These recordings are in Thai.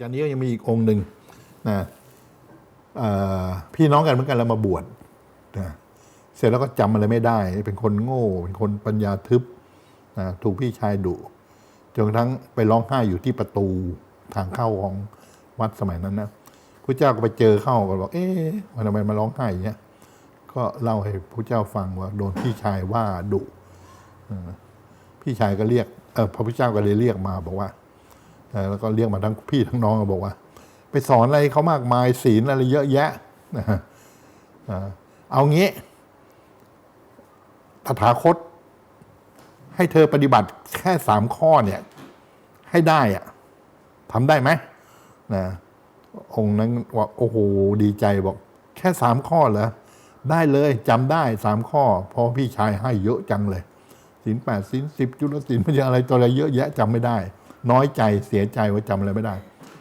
อกจากนี้ก็ยังมีอีกองค์หนึ่งนะพี่น้องกันเหมือนกันแล้วมาบวชนะเสร็จแล้วก็จำอะไรไม่ได้ เป็นคนโง่ เป็นคนปัญญาทึบนะถูกพี่ชายดุจนกระทั่งไปร้องไห้อยู่ที่ประตูทางเข้าของวัดสมัยนั้นนะพระเจ้าก็ไปเจอเข้าก็บอกเอ๊ะมันทำไมมาร้องไห้อย่างเงี้ยก็เล่าให้พระเจ้าฟังว่าโดนพี่ชายว่าดุพี่ชายก็เรียกเออพระพุทธเจ้าก็เลยเรียกมาบอกว่า เออแล้วก็เรียกมาทั้งพี่ทั้งน้องก็บอกว่า ไปสอนอะไรเขามากมายศีลอะไรเยอะแยะนะฮะเอางี้ตถาคต ให้เธอปฏิบัติแค่สามข้อเนี่ย ให้ได้อะทำได้ไหมนะองค์นั้นว่าโอ้โหดีใจบอก แค่สามข้อเหรอได้เลยจำได้สามข้อเพอพี่ชายให้เยอะจังเลยศีลแปดศีลสิบจุลศีลมันจะอะไรตัวอะไรเยอะแยะจำไม่ได้ น้อยใจเสียใจว่าจำอะไรไม่ได้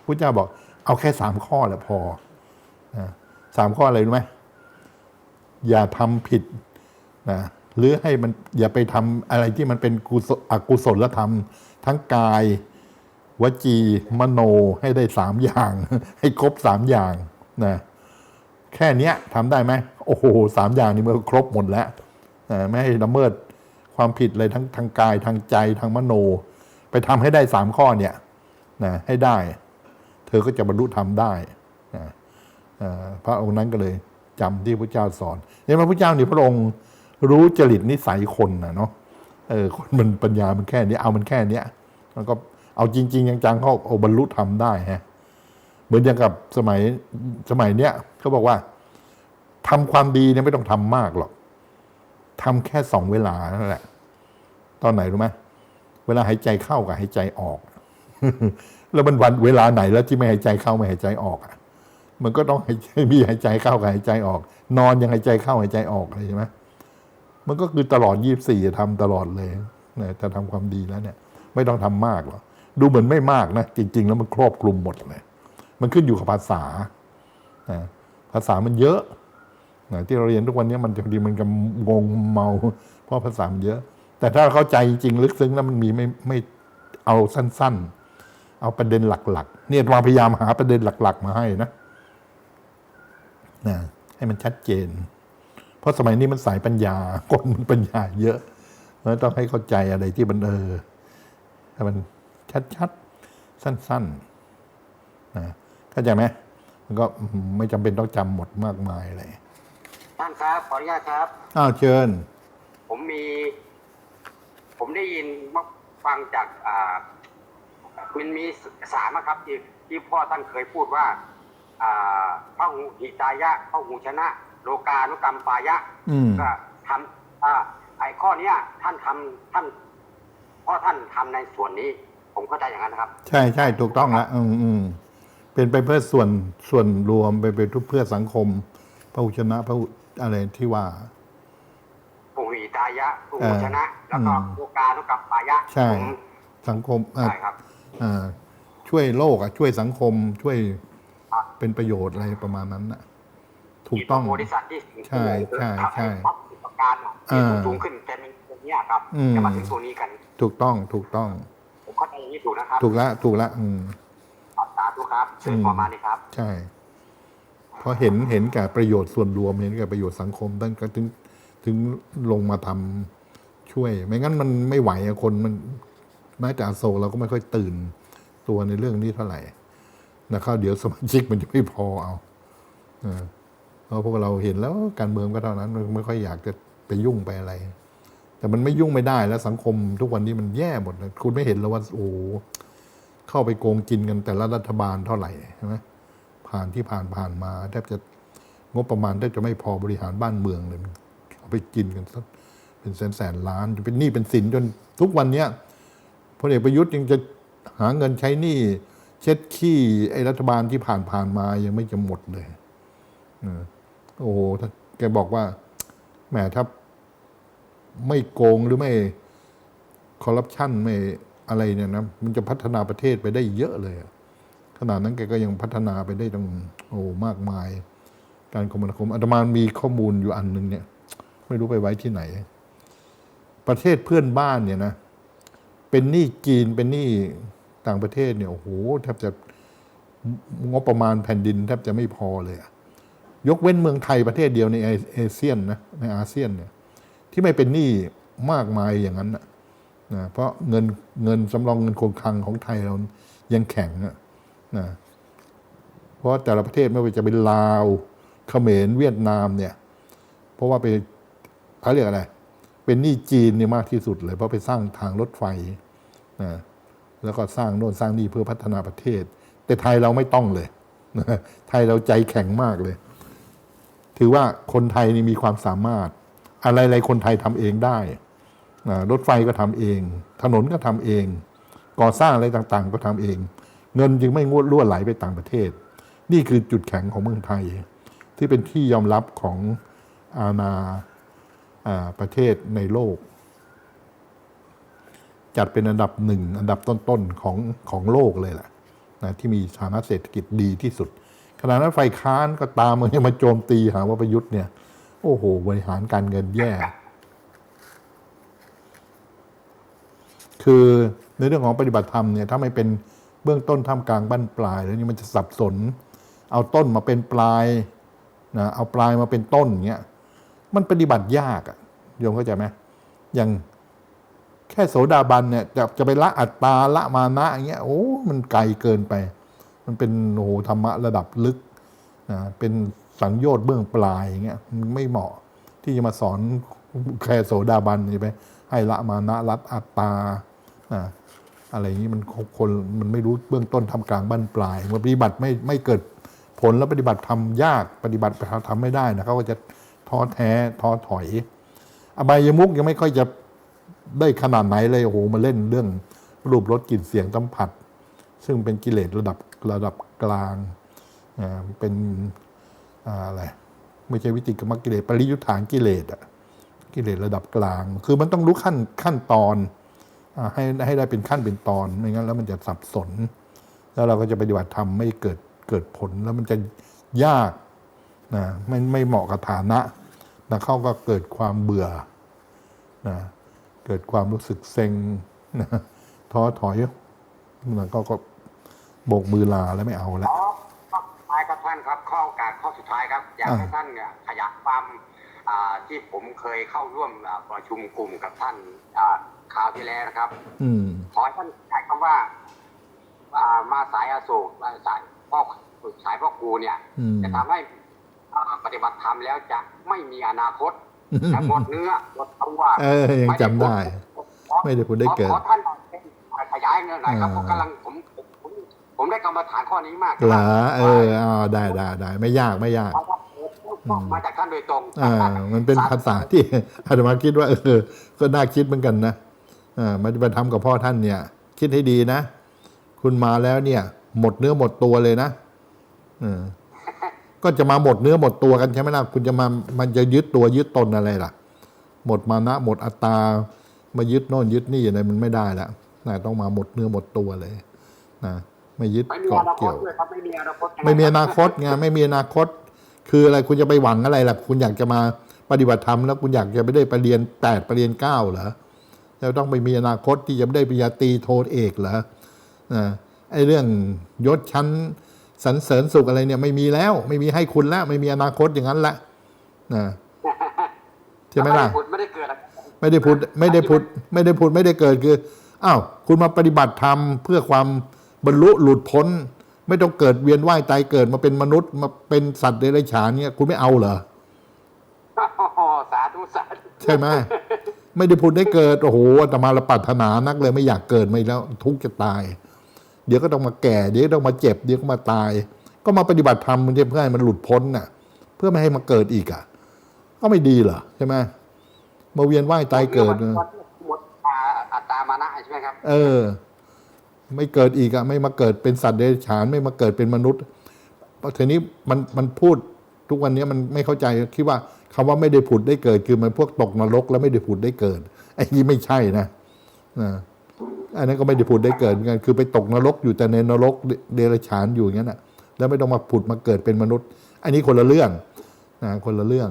พระเจ้าบอกเอาแค่สามข้อแหละพอนะสามข้ออะไรรู้ไหมอย่าทำผิดนะหรือให้มันอย่าไปทำอะไรที่มันเป็นกุศลอกุศลธรรม ทั้งกายวจีมโนให้ได้สามอย่าง ให้ครบสามอย่างนะแค่นี้ทำได้ไหมโอ้โหสามอย่างนี้มันครบหมดแล้วนะไม่ให้ละเมิดความผิดเลยทั้งทางกายทางใจทางมโน ไปทำให้ได้สามข้อเนี่ยนะให้ได้ เธอก็จะบรรลุธรรมได้นะพระองค์นั้นก็เลยจำที่พระเจ้าสอนเนี่ยพระพุทธเจ้านี่พระองค์รู้จริตนิสัยคนนะเนาะเออคนมันปัญญามันแค่นี้เอามันแค่เนี้ยมันก็เอาจริง ๆ จังๆเขาเอาบรรลุธรรมได้ฮะเหมือนอย่างกับสมัยสมัยเนี้ยเขาบอกว่าทำความดีเนี่ยไม่ต้องทำมากหรอกทำแค่สองเวลานั่นแหละ ตอนไหนรู้ไหม เวลาหายใจเข้ากับหายใจออก แล้วมันวันเวลาไหนแล้วที่ไม่หายใจเข้าไม่หายใจออกอะมันก็ต้องหายใจมีหายใจเข้ากับหายใจออก นอนยังหายใจเข้าหายใจออกเลยใช่ไหมมันก็คือตลอดยี่บสี่ทำตลอดเลยเนี่ยจะทำความดีแล้วเนี่ย ไม่ต้องทำมากหรอกดูเหมือนไม่มากนะจริง ๆ แล้วมันครอบคลุมหมดเลย มันขึ้นอยู่กับภาษานะภาษามันเยอะนะที่เราเรียนทุกวันนี้มันบางทีมันก็งงเมา เพราะภาษามันเยอะ แต่ถ้าเราเข้าใจจริงๆลึกซึ้งแล้วมันมีไม่ไม่เอาสั้น ๆ เอาประเด็นหลัก ๆ เนี่ยมาพยายามหาประเด็นหลัก ๆ มาให้นะนะให้มันชัดเจน เพราะสมัยนี้มันสายปัญญาคนมันปัญญาเยอะแล้วต้องให้เข้าใจอะไรที่มันเออให้มันชัดๆสั้นๆนะเข้าใจไหมมันก็ไม่จำเป็นต้องจำหมดมากมายเลยท่านครับขออนุญาตครับอ้าวเชิญ ผมมี ผมได้ยินว่าฟังจากอ่ามันมีสามอะครับที่ที่พ่อท่านเคยพูดว่าอ่าพระหูหิตายะพระหูชนะ โลกานุกรรมปายะอืมก็ทำอ่าไอ้ข้อเนี้ยท่านทำท่านพ่อท่านทำในส่วนนี้ ผมเข้าใจอย่างนั้นนะครับ ใช่ใช่ถูกต้องละอืมอืมเป็นไปเพื่อส่วนส่วนรวมไปไปเพื่อสังคม พระอุชนะพระอุอะไรที่ว่าพระหูหิ ตายะพระหูเออชนะ แล้วก็อืมโลกานุกรรมปายะใช่ผมสังคมอะใช่ครับอ่าช่วยโลกอะช่วยสังคมช่วยครับเป็นประโยชน์อะไรประมาณนั้นน่ะถูกต้องบริษัทที่สูงใช่ใช่ใช่ทำห้ปั๊บประการอะที่อ่าสูงขึ้นแต่เป็นตรงเนี้ยครับอืมจะมาถึงตัวนี้กัน ถูกต้องถูกต้องผมเข้าใจอย่างนี้ถูกนะครับถูกละถูกละอืมสาธุครับเชิญอืมประมาณนี้ครับ ใช่เพราะเห็นเห็นแก่ประโยชน์ส่วนรวมเห็นแก่ประโยชน์สังคมตั้งก็ถึงถึงลงมาทำ ช่วย ไม่งั้นมันไม่ไหวอะคนมันแม้แต่อโศกเราก็ไม่ค่อยตื่นตัวในเรื่องนี้เท่าไหร่นะครับเดี๋ยวสมาชิกมันจะไม่พอเอาเออเพราะพวกเราเห็นแล้วการเมืองก็เท่านั้นไม่ค่อยอยากจะไปยุ่งไปอะไร แต่มันไม่ยุ่งไม่ได้แล้วสังคมทุกวันนี้มันแย่หมดเลยคุณไม่เห็นแล้วว่าโอ้เข้าไปโกงกินกันแต่ละรัฐบาลเท่าไหร่ใช่ไหมผ่านที่ผ่านผ่านมาแทบจะงบประมาณแทบจะไม่พอ บริหารบ้านเมืองเลยเอาไปกินกันสัก เป็นแสนแสนล้านเป็นหนี้เป็นสินจนทุกวันเนี้ยพลเอกประยุทธ์ยังจะหาเงินใช้หนี้เช็ดขี้ไอ้รัฐบาลที่ผ่านผ่านมายังไม่จะหมดเลยโอ้โหถ้าแกบอกว่าแหมถ้าไม่โกงหรือไม่คอร์รัปชันไม่อะไรเนี่ยนะมันจะพัฒนาประเทศไปได้เยอะเลยขนาดนั้นแกก็ยังพัฒนาไปได้ตั้งโอ้มากมาย การคมนาคมอาตมามีข้อมูลอยู่อันหนึ่งเนี่ย ไม่รู้ไปไว้ที่ไหน ประเทศเพื่อนบ้านเนี่ยนะ เป็นหนี้จีนเป็นหนี้ต่างประเทศเนี่ยโอ้โหแทบจะงบประมาณแผ่นดินแทบจะไม่พอเลย ยกเว้นเมืองไทยประเทศเดียวในเอเชียนนะในอาเซียนเนี่ยที่ไม่เป็นหนี้มากมายอย่างนั้นนะเพราะเงินเงินสำรองเงินคงคลังของไทยเรายังแข็งอะนะเพราะแต่ละประเทศไม่ว่าจะเป็นลาวเขมรเวียดนามเนี่ย เพราะว่าไปเขาเรียกอะไร เป็นหนี้จีนนี่มากที่สุดเลย เพราะไปสร้างทางรถไฟนะแล้วก็สร้างโน่นสร้างนี่เพื่อพัฒนาประเทศ แต่ไทยเราไม่ต้องเลยไทยเราใจแข็งมากเลย ถือว่าคนไทยนี่มีความสามารถ อะไรๆคนไทยทำเองได้รถไฟก็ทำเอง ถนนก็ทำเอง ก่อสร้างอะไรต่างๆ ก็ทำเอง เงินจึงไม่งวดล่วไหลไปต่างประเทศ นี่คือจุดแข็งของเมืองไทย ที่เป็นที่ยอมรับของอาณา ประเทศในโลก จัดเป็นอันดับหนึ่งอันดับต้นๆของของโลกเลยแหละนะที่มีฐานะเศรษฐกิจดีที่สุด ขณะนั้นไฟค้านก็ตามมันยังมาโจมตีหาว่าประยุทธ์เนี่ย โอ้โห บริหารการเงินแย่ คือในเรื่องของปฏิบัติธรรมเนี่ยถ้าไม่เป็นเบื้องต้นท่ามกลางบั้นปลาย แล้วนี่มันจะสับสน เอาต้นมาเป็นปลายนะเอาปลายมาเป็นต้นอย่างเงี้ย มันปฏิบัติยากอะโยมเข้าใจไหมอย่างแค่โสดาบันเนี่ยจะจะไปละอัตตาละมานะอย่างเงี้ยโอ้ มันไกลเกินไป มันเป็นโอ้โหธรรมะระดับลึกนะเป็นสังโยชน์เบื้องปลายอย่างเงี้ยมันไม่เหมาะที่จะมาสอนแค่โสดาบันใช่ไหมให้ละมานะละอัตตานะอะไรอย่างนี้มันคนมันไม่รู้เบื้องต้นทำกลางบั้นปลายมื่อปฏิบัติไม่ไม่เกิดผลแล้วปฏิบัติทำยากปฏิบัติทำไม่ได้นะเขาก็จะ ท้อแท้ท้อถอย อบายมุกยังไม่ค่อยจะได้ขนาดไหนเลยโอ้โหมาเล่นเรื่องรูปรสกลิ่นเสียงสัมผัส ซึ่งเป็นกิเลสระดับระดับกลางอ่าเป็นอ่าอะไรไม่ใช่วิติกรรมกิเลสปริยุทธานกิเลสอะกิเลสระดับกลาง คือมันต้องรู้ขั้นขั้นตอนอาให้ให้ได้เป็นขั้นเป็นตอนไม่งั้นแล้วมันจะสับสน แล้วเราก็จะปฏิบัติธรรมไม่เกิดเกิดผลแล้วมันจะยาก นะไม่ไม่เหมาะกับฐานะนะเขาก็เกิดความเบื่อนะเกิดความรู้สึกเซ็งนะท้อถอยมันก็ก็โบกมือลาแล้วไม่เอาแล้วอ๋อข้อสุดท้ายครับท่านครับข้อโอกาสข้อสุดท้ายครับ อยากให้อ่าท่านเนี่ยขยายความอ่าที่ผมเคยเข้าร่วมอ่าประชุมกลุ่มกับท่านอ่าคราวที่แล้วนะครับ อืมขอให้ท่านขยายคำว่าอ่ามาสายอโศกมาสายพ่อสายพ่อครูเนี่ยอืมจะทำให้อ่า ปฏิบัติธรรมแล้วจะไม่มีอนาคตจะหมดเนื้อหมดตัวเออยังจำได้ ไม่ได้พูดได้เกิดขอท่านขยายเงินหน่อยครับอ่าเพราะกำลังผมผมผมผมได้กรรมฐานข้อนี้มากเหรอเออเอาได้ได้ได้ไม่ยากไม่ยากเพราะว่าผมมาจากท่านโดยตรงอ่ามันเป็นภาษาที่อาตมาคิดว่าเออก็น่าคิดเหมือนกันนะอ่ามาปฏิบัติธรรมกับพ่อท่านเนี่ย คิดให้ดีนะ คุณมาแล้วเนี่ย หมดเนื้อหมดตัวเลยนะเออ ก็จะมาหมดเนื้อหมดตัวกันใช่ไหมล่ะคุณจะมามันจะยึดตัวยึดตนอะไรล่ะ หมดมานะ หมดอัตตามายึดโน่นยึดนี่อะไรมันไม่ได้ละนะต้องมาหมดเนื้อหมดตัวเลยนะไม่ยึดไม่มีเกาะอนาคเกี่ตยวด้วยครับไม่มีอนาคตไม่มีอนาคตไงไม่มีอนาคต คืออะไรคุณจะไปหวังอะไรล่ะ คุณอยากจะมาปฏิบัติธรรมแล้วคุณอยากจะไปได้ไปเรียนแปดไปเรียนเก้าเหรอแล้วต้องไปมีอนาคตที่จะไม่ได้ปริญญาตรีโทเอกเหรอนะไอ้เรื่องยศชั้น สรรเสริญสุขอะไรเนี่ยไม่มีแล้ว ไม่มีให้คุณแล้ว ไม่มีอนาคตอย่างนั้นละนะใช่ไหมล่ะไม่ได้เกิดไม่ได้พูดไม่ได้พูดไม่ได้พูดไม่ได้เกิดคืออ้าวคุณมาปฏิบัติธรรมเพื่อความบรรลุหลุดพ้น ไม่ต้องเกิดเวียนว่ายตายเกิดมาเป็นมนุษย์มาเป็นสัตว์เดรัจฉานเนี่ยคุณไม่เอาเหรอสาธุสาธุใช่ไหมไม่ได้พูดได้เกิดโอ้โหอาตมาละปรารถนานักเลยไม่อยากเกิดไม่แล้ว ทุกข์จะตาย เดี๋ยวก็ต้องมาแก่ เดี๋ยวก็ต้องมาเจ็บ เดี๋ยวก็มาตาย ก็มาปฏิบัติธรรมมันจะเพื่อให้มันหลุดพ้นน่ะ เพื่อไม่ให้มาเกิดอีกอะ ก็ไม่ดีเหรอใช่ไหมมาเวียนว่ายตายเกิดหมดอ่าอัตตามานะใช่ไหมครับ เออ ไม่เกิดอีกอะไม่มาเกิดเป็นสัตว์เดรัจฉานไม่มาเกิดเป็นมนุษย์เพราะทีนี้มันมันพูดทุกวันนี้มันไม่เข้าใจคิดว่าคำว่าไม่ได้ผุดได้เกิด คือมันพวกตกนรกแล้วไม่ได้ผุดได้เกิดไอ้นี่ไม่ใช่นะนะ อันนั้นก็ไม่ได้ผุดได้เกิดเหมือนกัน คือไปตกนรกอยู่แต่ในนรกเดรัจฉานอยู่อย่างนั้นนะแล้วไม่ต้องมาผุดมาเกิดเป็นมนุษย์ อันนี้คนละเรื่องนะคนละเรื่อง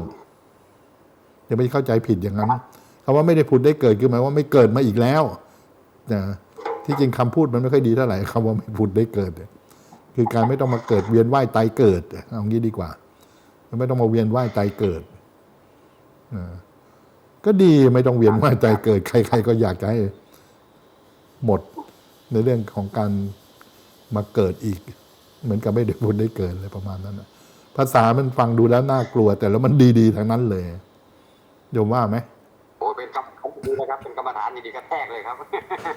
อย่าไปเข้าใจผิดอย่างนั้นคำว่าไม่ได้ผุดได้เกิดคือหมายว่าไม่เกิดมาอีกแล้วนะที่จริงคำพูดมันไม่ค่อยดีเท่าไหร่คำว่าไม่พูดได้เกิดคคือการไม่ต้องมาเกิดเวียนว่ายตายเกิดเอางี้ดีกว่าไม่ต้องมาเวียนว่ายตายเกิดนะก็ดีไม่ต้องเวียนว่ายตายเกิด ใคร ๆ ก็อยากจะให้ หมดในเรื่องของการมาเกิดอีก เหมือนกับไม่ได้บุญได้เกิดเลยประมาณนั้นนะภาษามันฟังดูแล้วน่ากลัว แต่แล้วมันดีๆทั้งนั้นเลยโยมว่าไหมโอ้เป็นคำของดีนะครับเป็นกรรมฐานดีๆกระแทกเลยครับ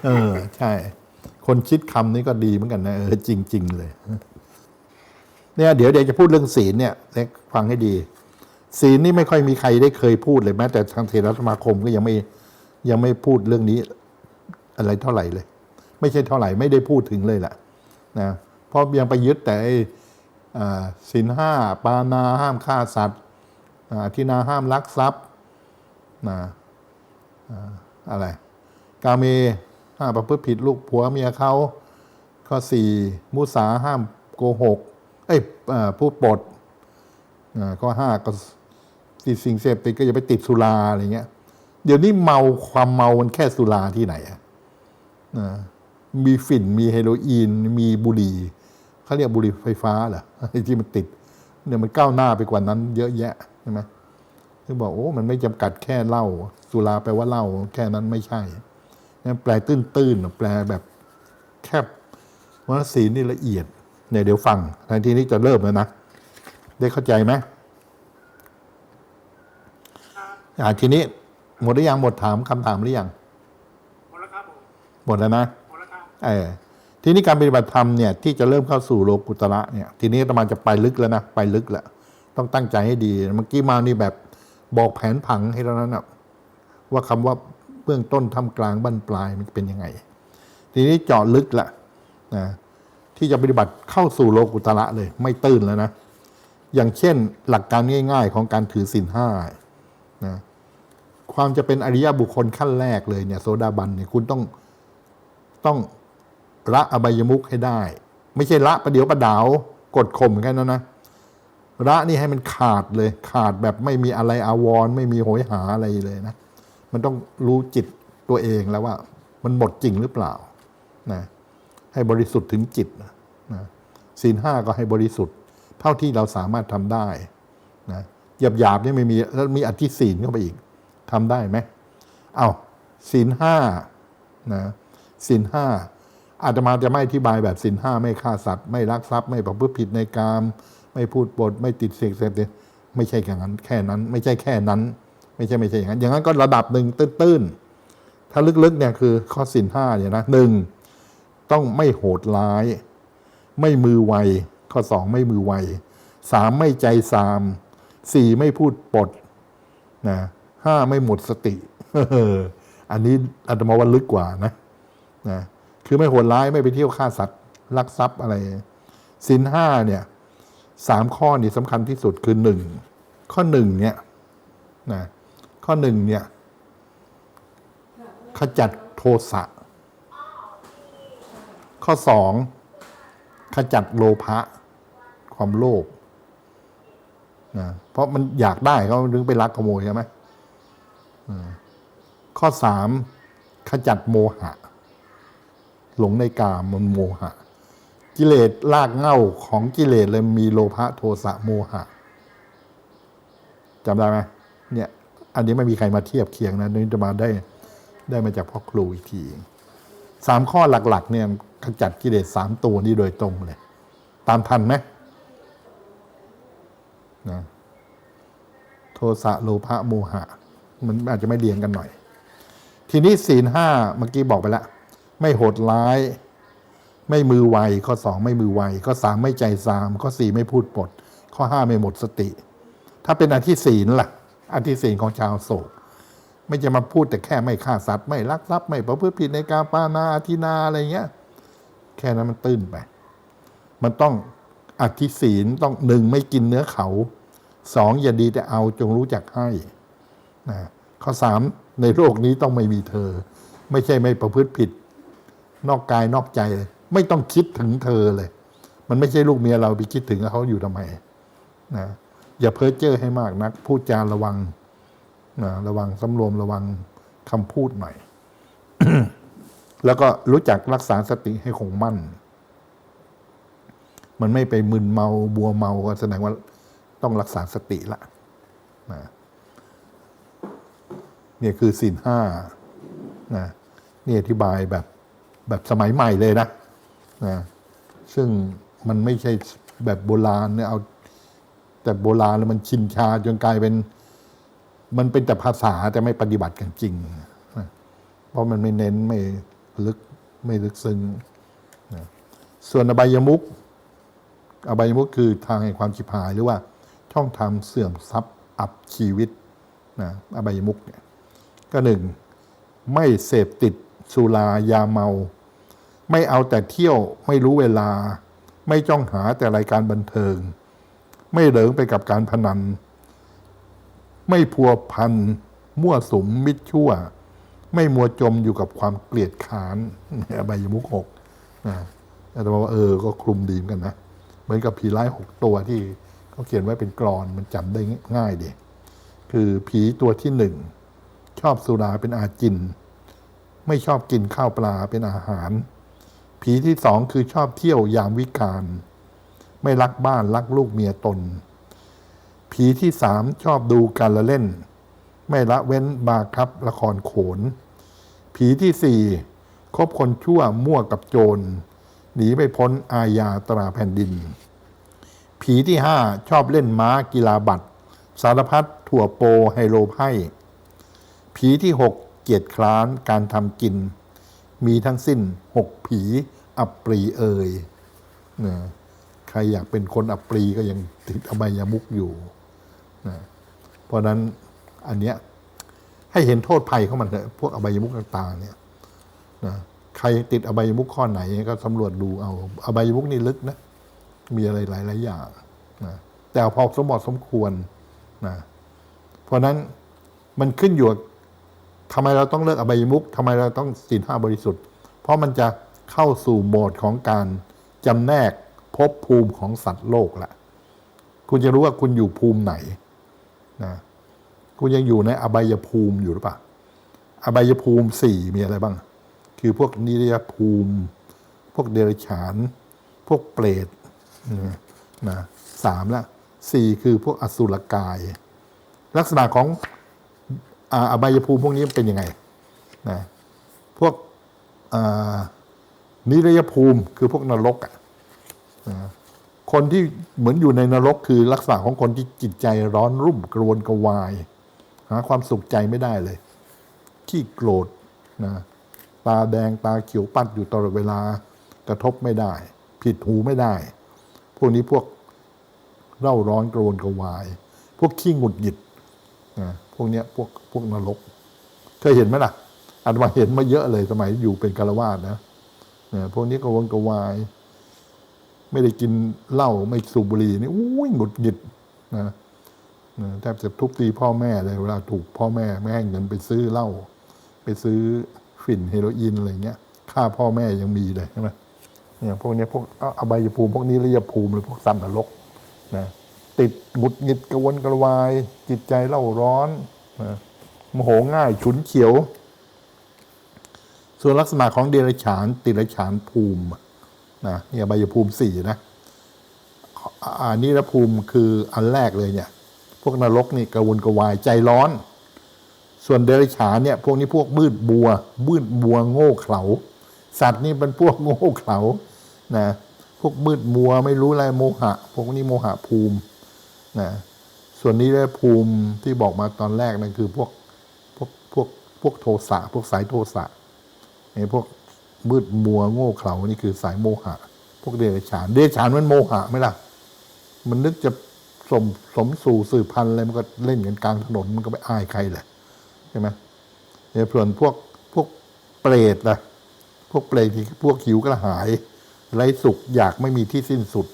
เออ ใช่ คนคิดคำนี้ก็ดีเหมือนกันนะเออจริง ๆ เลย เนี่ยเดี๋ยวเดี๋ยวจะพูดเรื่องศีลเนี่ยเล็กฟังให้ดี ศีลนี่ไม่ค่อยมีใครได้เคยพูดเลยแม้แต่ทางเทรสมาคมก็ยังไม่ยังไม่พูดเรื่องนี้ อะไรเท่าไหร่เลย ไม่ใช่เท่าไหร่ไม่ได้พูดถึงเลยแหละนะเพราะยังไปยึดแต่ไอ้อ่าศีลห้าปานาห้ามฆ่าสัตว์อ่าทินาห้ามลักทรัพย์นะอะไร กาเมห้ามประพฤติผิดลูกผัวเมียเขาข้อสี่มุสาห้ามโกหกเอ้ยพูดปดข้อห้าก็ติดสิ่งเสพติดก็อย่าไปติดสุราอะไรเงี้ย เดี๋ยวนี้เมาความเมามันแค่สุราที่ไหนอะ นะมีฝิ่น มีเฮโรอีน มีบุหรี่เขาเรียกบุหรี่ไฟฟ้าเหรอไอที่มันติดเนี่ยมันก้าวหน้าไปกว่านั้น เยอะแยะใช่ไหมถึงบอกโอ้มันไม่จำกัดแค่เหล้าสุราแปลว่าเหล้าแค่นั้นไม่ใช่นั่นแปลตื้นๆแปลแบบแคบเพราะฉะนั้นศีลนี่ละเอียดเนี่ยเดี๋ยวฟังทันทีนี้จะเริ่มแล้วนะ ได้เข้าใจไหมอ่าทีนี้หมดหรือยังหมดถามคำถามหรือยัง หมดแล้วครับผม หมดแล้วนะหมดแล้วครับเออทีนี้การปฏิบัติธรรมเนี่ยที่จะเริ่มเข้าสู่โลกุตระเนี่ยทีนี้อาตมาจะไปลึกแล้วนะไปลึกแล้วต้องตั้งใจให้ดีเมื่อกี้มานี่แบบบอกแผนผังให้แล้วนั้นนะว่าคำว่าเบื้องต้นทำกลางบั้นปลายมันเป็นยังไง ทีนี้เจาะลึกละนะที่จะปฏิบัติเข้าสู่โลกุตระเลย ไม่ตื้นแล้วนะอย่างเช่นหลักการง่าย ๆ ของการถือศีลห้านะความจะเป็นอริยบุคคลขั้นแรกเลยเนี่ยโซดาบันเนี่ยคุณต้อง ต้องละอบายมุขให้ได้ ไม่ใช่ละประเดี๋ยวประดาวกดข่มแค่นั้นนะละนี่ให้มันขาดเลย ขาดแบบไม่มีอะไรอาวรไม่มีโหยหาอะไรเลยนะ มันต้องรู้จิตตัวเองแล้วว่า มันหมดจริงหรือเปล่านะให้บริสุทธิ์ถึงจิตนะศีลห้าก็ให้บริสุทธิ์ เท่าที่เราสามารถทำได้นะหยาบหยาบนี่ไม่มีแล้วมีอธิศีลเข้าไปอีกทำได้ไหมเอาศีลห้านะ ศีลห้าอาตมาจะไม่อธิบายแบบสินห้าไม่ฆ่าสัตว์ ไม่ลักทรัพย์ ไม่ประพฤติผิดในกาม ไม่พูดปด ไม่ติดเสกเสพติดไม่ใช่แค่นั้นแค่นั้น ไม่ใช่แค่นั้น ไม่ใช่ไม่ใช่อย่างนั้น อย่างนั้นก็ระดับหนึ่งตื้นๆถ้าลึกๆเนี่ยคือข้อสินห้าเนี่ยนะหนึ่งต้องไม่โหดร้าย ไม่มือไว ข้อสองไม่มือไวสามไม่ใจซามสี่ไม่พูดปดนะห้าไม่หมดสติอันนี้อาตมาว่าลึกกว่านะ นะคือไม่โหดร้ายไม่ไปเที่ยวฆ่าสัตว์ลักทรัพย์อะไรสินห้าเนี่ยสามข้อนี่สำคัญที่สุดคือหนึ่งข้อหนึ่งเนี่ยนะข้อหนึ่งเนี่ยขจัดโทสะข้อสองขจัดโลภะความโลภนะเพราะมันอยากได้เขาถึงไปลักขโมยใช่ไหมข้อสามขจัดโมหะ หลงในกามมันโมหะ กิเลสลากเง้าของกิเลสเลยมีโลภะโทสะโมหะจำได้ไหมเนี่ย อันนี้ไม่มีใครมาเทียบเคียงนะนี่จะมาได้ได้มาจากพ่อครูอีกทีสามข้อหลัก ๆ เนี่ยขจัดกิเลสสามตัวนี้โดยตรงเลย ตามทันไหมนะโทสะโลภะโมหะ มันอาจจะไม่เรียงกันหน่อย ทีนี้ศีลห้าเมื่อกี้บอกไปแล้ว ไม่โหดร้าย ไม่มือไวข้อสองไม่มือไวข้อสามไม่ใจซามข้อสี่ไม่พูดปด ข้อห้าไม่หมดสติ ถ้าเป็นอันที่ศีลล่ะอันที่ศีลของชาวโศกไม่จะมาพูดแต่แค่ไม่ฆ่าสัตว์ไม่ลักทรัพย์ไม่ประพฤติผิดในการปานาอาทินาอะไรเงี้ย แค่นั้นมันตื้นไป มันต้องอธิศีลต้องหนึ่งไม่กินเนื้อเขาสองอย่าดีแต่เอาจงรู้จักให้นะข้อสามในโลกนี้ต้องไม่มีเธอ ไม่ใช่ไม่ประพฤติผิด นอกกายนอกใจ ไม่ต้องคิดถึงเธอเลย มันไม่ใช่ลูกเมียเราไปคิดถึงเขาอยู่ทำไมนะอย่าเพ้อเจ้อให้มากนัก พูดจาระวังนะระวังสำรวมระวังคำพูดหน่อย แล้วก็รู้จักรักษาสติให้คงมั่น มันไม่ไปมึนเมาบัวเมาก็แสดงว่าต้องรักษาสติละนะเนี่ยคือศีลห้านะนี่อธิบายแบบ แบบสมัยใหม่เลยนะนะซึ่งมันไม่ใช่แบบโบราณเนี่ยเอาแต่โบราณแล้วมันชินชาจนกลายเป็น มันเป็นแต่ภาษาแต่ไม่ปฏิบัติกันจริงนะเพราะมันไม่เน้นไม่ลึกไม่ลึกซึ้งนะส่วนอบายมุกอบายมุกคือทางแห่งความชิบหายหรือว่าช่องทางเสื่อมทรัพย์อับชีวิตนะอบายมุกเนี่ยก็หนึ่งไม่เสพติด สุรายาเมา ไม่เอาแต่เที่ยวไม่รู้เวลา ไม่จ้องหาแต่รายการบันเทิง ไม่เหลิงไปกับการพนัน ไม่พัวพัน มั่วสมมิดชั่ว ไม่มัวจมอยู่กับความเกลียดค้านเนี่ยอบายมุกหกนะแต่ว่าเออก็คลุมดีมกันนะ เหมือนกับผีร้ายหกตัวที่เขาเขียนไว้เป็นกรอนมันจำได้ง่ายเดีคือผีตัวที่หนึ่งชอบสุราเป็นอาจิน ไม่ชอบกินข้าวปลาเป็นอาหาร ผีที่สองคือชอบเที่ยวยามวิกาล ไม่รักบ้านรักลูกเมียตน ผีที่สามชอบดูการละเล่น ไม่ละเว้นบาครับละครโขน ผีที่สี่คบคนชั่วมั่วกับโจร หนีไม่พ้นอาญาตราแผ่นดิน ผีที่ห้าชอบเล่นม้ากีฬาบัตร สารพัดถั่วโปไฮโลไพ่ผีที่หก กียรติคร้านการทำกิน มีทั้งสิ้นหกผี อัปรีเอ่ยนะใครอยากเป็นคนอัปรีก็ยังติดอบายมุกอยู่นะเพราะนั้นอันเนี้ยให้เห็นโทษภัยของมันเถอะพวกอบายมุกต่าง ๆ เนี่ยนะใครติดอบายมุกข้อไหนก็สำรวจดูเอา อบายมุกนี่ลึกนะ มีอะไรหลาย ๆ อย่างนะแต่พอสมเหมาะสมควรนะเพราะฉะนั้นมันขึ้นอยู่กับ ทำไมเราต้องเลิกอบายมุกทำไมเราต้องศีลห้าบริสุทธิ์ เพราะมันจะเข้าสู่โหมดของการจำแนกภพภูมิของสัตว์โลกละคุณจะรู้ว่าคุณอยู่ภูมิไหนนะคุณยังอยู่ในอบายภูมิอยู่หรือเปล่าอบายภูมิสี่มีอะไรบ้าง คือพวกนิรยภูมิ พวกเดรัจฉาน พวกเปรตนะนะสามละสี่คือพวกอสุรกาย ลักษณะของ อ่าอบายภูมิพวกนี้เป็นยังไงนะพวกนิรยภูมิคือพวกนรกอะนะคนที่เหมือนอยู่ในนรกคือลักษณะของคนที่จิตใจร้อนรุ่มกรวนกระวาย หาความสุขใจไม่ได้เลยขี้โกรธนะตาแดงตาเขียวปัดอยู่ตลอดเวลากระทบไม่ได้ ผิดหูไม่ได้ พวกนี้พวกเร่าร้อนกรวนกระวาย พวกขี้หงุดหงิด นะพวกเนี้ยพวกพวกนรก เคยเห็นไหมล่ะอาตมาเห็นมาเยอะเลยสมัยอยู่เป็นคารวาสนะนะพวกนี้กระวนกระวาย ไม่ได้กินเหล้าไม่สูบบุหรี่นี่อุ้ยหงุดหงิดนะนะแทบจะทุบตีพ่อแม่เลยเวลาถูกพ่อแม่ไม่ให้เงินไปซื้อเหล้าไปซื้อฝิ่นเฮโรอีนอะไรเงี้ยฆ่าพ่อแม่ยังมีเลยใช่ไหมเนี่ยพวกนี้พวกเอาอบายภูมิพวกนี้ระยภูมิหรือพวกสัมนรกนะ ติดหงุดหงิดกระวนกระวาย จิตใจเล่าร้อนโมโหง่ายฉุนเฉียว ส่วนลักษณะของเดรัจฉาน ติรัจฉานภูมินะเนี่ยใบยภูมิสี่นะอันนี้ละภูมิคืออันแรกเลยเนี่ย พวกนรกนี่กระวนกระวายใจร้อน ส่วนเดรัจฉานเนี่ย พวกนี้พวกมืดบัวมืดบัวโง่เขลาสัตว์นี่เป็นพวกโง่เขลานะพวกมืดมัวไม่รู้อะไรโมหะ พวกนี้โมหะภูมิ นะส่วนนี้ได้ภูมิที่บอกมาตอนแรกนั่นคือพวกพวกพวกพวกโทสะพวกสายโทสะไอ้พวกมืดมัวโง่เขลานี่คือสายโมหะ พวกเดรัจฉาน เดรัจฉานมันโมหะไหมล่ะ มันนึกจะสมสมสู่สืบพันธุ์อะไรมันก็เล่นกันกลางถนนมันก็ไม่อายใครเลยใช่ไหมเนี่ยส่วนพวกพวกเปรตนะพวกเปรตที่พวกหิวกระหาย ไรสุขอยากไม่มีที่สิ้นสุด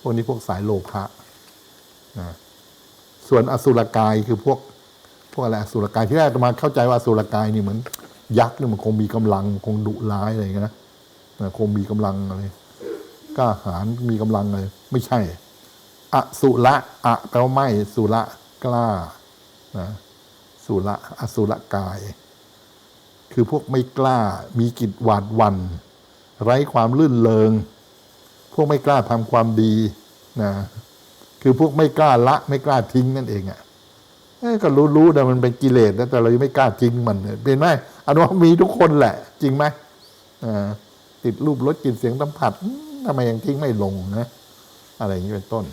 พวกนี้พวกสายโลภะ ส่วนอสุรกายคือพวกพวกอะไรอสุรกายที่แรกมาเข้าใจว่าอสุรกายนี่เหมือนยักษ์นี่มันคงมีกำลังคงดุร้ายอะไรอย่างเงี้ยนะคงมีกำลังอะไรกล้าหาญมีกำลังอะไรไม่ใช่อสุระอะแปลว่าไม่สุระกล้านะสุระอสุรกาย คือพวกไม่กล้ามีกิจหวาดวัน ไร้ความลื่นเลงพวกไม่กล้าทำความดีนะ คือพวกไม่กล้าละ ไม่กล้าทิ้งนั่นเองอะ่ะก็รู้รู้นะมันเป็นกิเลสนะแต่เรายังไม่กล้าทิ้งมันเป็นไหมอันว่ามีทุกคนแหละ จริงไหมติดรูปรสกลิ่นเสียงสัมผัสทำไมยังทิ้งไม่ลงนะ อะไรอย่างนี้เป็นต้น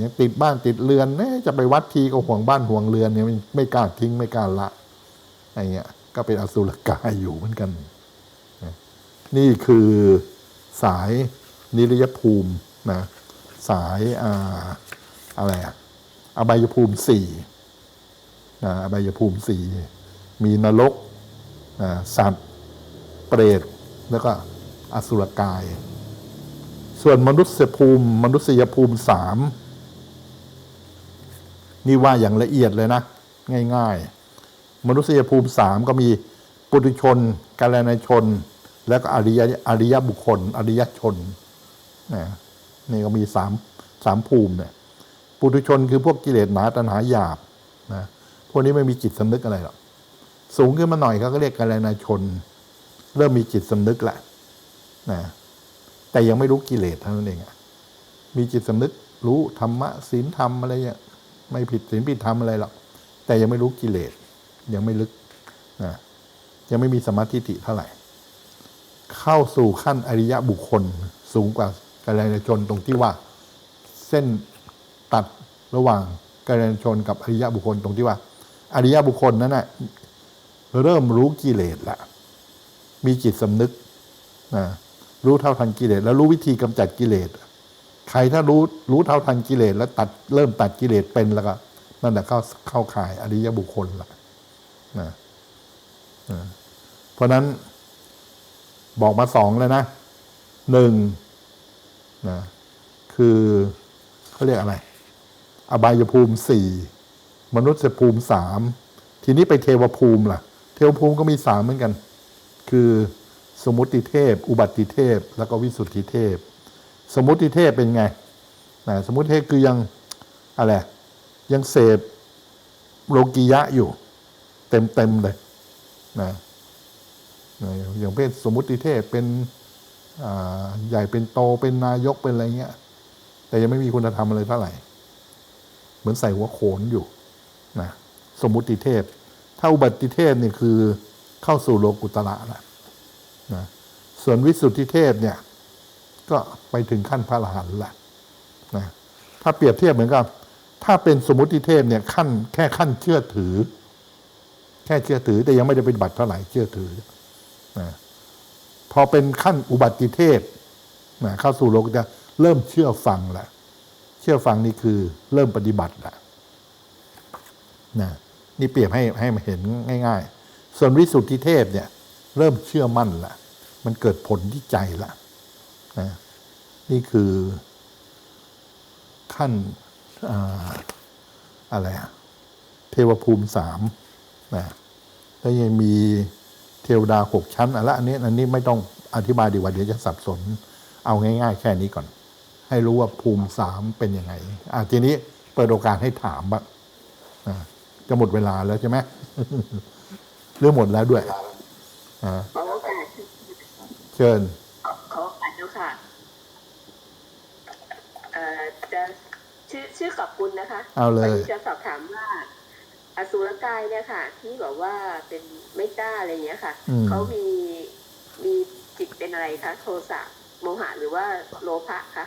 ยังติดบ้านติดเรือนจะไปวัดทีก็ห่วงบ้านห่วงเรือนเนี่ยมันไม่กล้าทิ้งไม่กล้าละอะไรเงี้ย ก็เป็นอสุรกายอยู่เหมือนกัน นี่คือสายนิรยภูมินะ สายอาอะไรอะอบายภูมิสี่นะอบายภูมิสี่มีนรกอ่าสัตว์ เปรตแล้วก็อสุรกาย ส่วนมนุษยภูมิ มนุษยภูมิสามนี่ว่าอย่างละเอียดเลยนะ ง่ายๆ มนุษยภูมิสามก็มีปุถุชนกาลนชน แล้วก็อริยอริยบุคคล อริยชนนะ นี่ก็มีสามสามภูมิเนี่ยปุถุชนคือพวกกิเลสหนาตัณหาหยาบนะพวกนี้ไม่มีจิตสำนึกอะไรหรอกสูงขึ้นมาหน่อยเขาก็เรียกกาลนชน เริ่มมีจิตสำนึกแหละนะแต่ยังไม่รู้กิเลสเท่านั้นเองมีจิตสำนึกรู้ธรรมะศีลธรรมอะไรเนี่ยไม่ผิดศีลผิดธรรมอะไรหรอกแต่ยังไม่รู้กิเลส ยังไม่ลึกนะยังไม่มีสมาธิิเท่าไหร่ เข้าสู่ขั้นอริยะบุคคลสูงกว่า กาลยชนตรงที่ว่า เส้นตัดระหว่างกาลยชนกับอริยะบุคคลตรงที่ว่า อริยะบุคคลนั้นน่ะเริ่มรู้กิเลสละมีจิตสำนึกนะรู้เท่าทันกิเลสแล้วรู้วิธีกำจัดกิเลสใครถ้ารู้รู้เท่าทันกิเลสแล้วตัดเริ่มตัดกิเลสเป็นแล้วก็นั่นแหละเข้าเข้าข่ายอริยบุคคลละนะนะเพราะนั้นบอกมาสองแล้วนะหนึ่ง นะคือเขาเรียกอะไร อบายภูมิสี่มนุษยภูมิสามทีนี้ไปเทวภูมิล่ะ เทวภูมิก็มีสามเหมือนกัน คือสมุติเทพ อุบัติเทพ แล้วก็วิสุทธิเทพ สมุติเทพเป็นไงนะสมุติเทพคือยังอะไรยังเสพโลกียะอยู่ เต็มเต็มเลยนะนะอย่างเป็นสมุติเทพเป็น ใหญ่เป็นโตเป็นนายกเป็นอะไรเงี้ย แต่ยังไม่มีคุณธรรมอะไรเท่าไหร่ เหมือนใส่หัวโขนอยู่นะสมุติเทพถ้าอุบัติเทพนี่คือเข้าสู่โลกุตระแล้วนะส่วนวิสุทธิเทพเนี่ย ก็ไปถึงขั้นพระอรหันต์ละนะถ้าเปรียบเทียบเหมือนกับ ถ้าเป็นสมมติเทพเนี่ยขั้นแค่ขั้นเชื่อถือ แค่เชื่อถือแต่ยังไม่ได้ปฏิบัติเท่าไหร่เชื่อถือนะ พอเป็นขั้นอุบัติเทพนะเข้าสู่โลกจะเริ่มเชื่อฟังละเชื่อฟังนี่คือเริ่มปฏิบัติละนะนี่เปรียบให้ให้มาเห็นง่าย ๆ ส่วนวิสุทธิเทพเนี่ย เริ่มเชื่อมั่นละมันเกิดผลที่ใจละนะนี่คือ ขั้นอะไรเทวภูมิสามนะแล้วยังมี เทวดาหกชั้นอะไรอันนี้อันนี้ไม่ต้องอธิบายดีกว่าเดี๋ยวจะสับสน เอาง่ายๆ แค่นี้ก่อน ให้รู้ว่าภูมิสามเป็นยังไงอะทีนี้เปิดโอกาสให้ถามบ้างนะจะหมดเวลาแล้วใช่ไหมเรื่องหมดแล้วด้วยอ่าขอโอกาสเชิญขอโอกาสเจ้าค่ะเอ่อจะชื่อชื่อขอบคุณนะคะเอาเลยวันนี้จะสอบถามว่า อสุรกายเนี่ยค่ะ ที่บอกว่าเป็นไม่กล้าอะไรอย่างเงี้ยค่ะอืมเขามีมีจิตเป็นอะไรคะโทสะโมหะหรือว่าโลภะคะ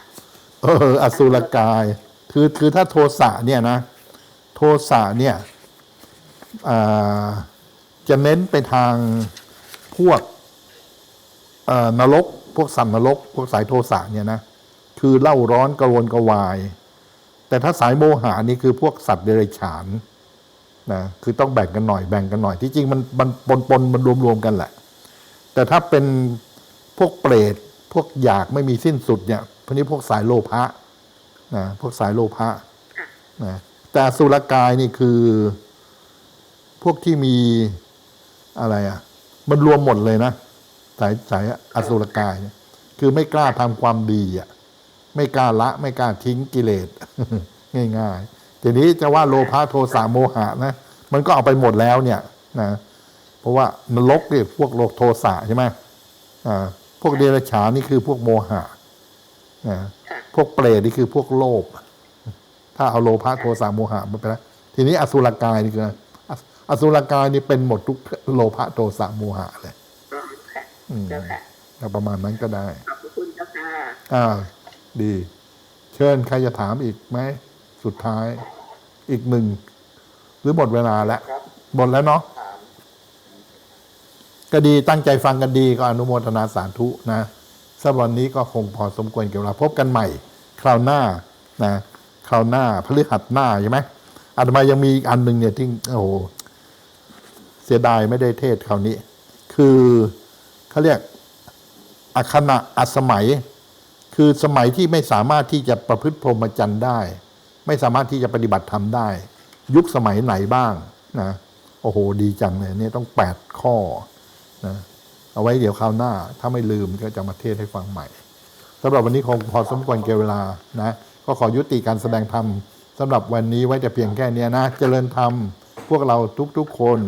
เอออสุรกาย คือคือถ้าโทสะเนี่ยนะ โทสะเนี่ยอ่าจะเน้นไปทางพวกเอ่อนรกพวกสัตว์นรกพวกสายโทสะเนี่ยนะคือเล่าร้อนกระวนกระวาย แต่ถ้าสายโมหะนี่คือพวกสัตว์เดรัจฉาน นะคือต้องแบ่งกันหน่อยแบ่งกันหน่อยที่จริงมันมันปนปนมันรวมรวมกันแหละ แต่ถ้าเป็นพวกเปรตพวกอยากไม่มีสิ้นสุดเนี่ยพวกนี้พวกสายโลภะนะพวกสายโลภะนะแต่สุรกายนี่คือ พวกที่มีอะไรอะ มันรวมหมดเลยนะสายสายอสุรกายเนี่ยคือไม่กล้าทำความดีอะ ไม่กล้าละ ไม่กล้าทิ้งกิเลสง่ายๆ ทีนี้จะว่าโลภะโทสะโมหะนะ มันก็เอาไปหมดแล้วเนี่ยนะเพราะว่านรกเนี่ยพวกโลกโทสะใช่ไหมอ่าพวกเดรัจฉานนี่คือพวกโมหะนะค่ะพวกเปรตนี่คือพวกโลภถ้าเอาโลภะโทสะโมหะมาไปแล้วทีนี้อสุรกายนี่คืออะไรอสอสุรกายนี่เป็นหมดทุกโลภะโทสะโมหะเลยอ๋อค่ะอืมเจ้าค่ะเอาประมาณนั้นก็ได้ขอบคุณเจ้าค่ะอ่า ดี เชิญใครจะถามอีกไหม สุดท้าย อีกหนึ่ง หรือหมดเวลาแล้วครับหมดแล้วเนาะถามก็ดีตั้งใจฟังกันดีก็อนุโมทนาสาธุนะสำหรับวันนี้ก็คงพอสมควรเกี่ยวกับเราพบกันใหม่ คราวหน้านะคราวหน้าพฤหัสหน้าใช่ไหมอาตมายังมีอีกอันหนึ่งเนี่ยที่โอ้โหเสียดายไม่ได้เทศคราวนี้ คือเขาเรียกอัคณะอัสมัย คือสมัยที่ไม่สามารถที่จะประพฤติพรหมจรรย์ได้ ไม่สามารถที่จะปฏิบัติธรรมได้ ยุคสมัยไหนบ้างนะโอ้โห ดีจังเลยเนี่ยต้องแปดข้อนะเอาไว้เดี๋ยวคราวหน้า ถ้าไม่ลืมก็จะมาเทศให้ฟังใหม่สำหรับวันนี้คงพอสมควรเกี่ยวเวลานะก็ขอยุติการแสดงธรรมสำหรับวันนี้ไว้แต่เพียงแค่นี้นะ เจริญธรรม พวกเราทุกๆคน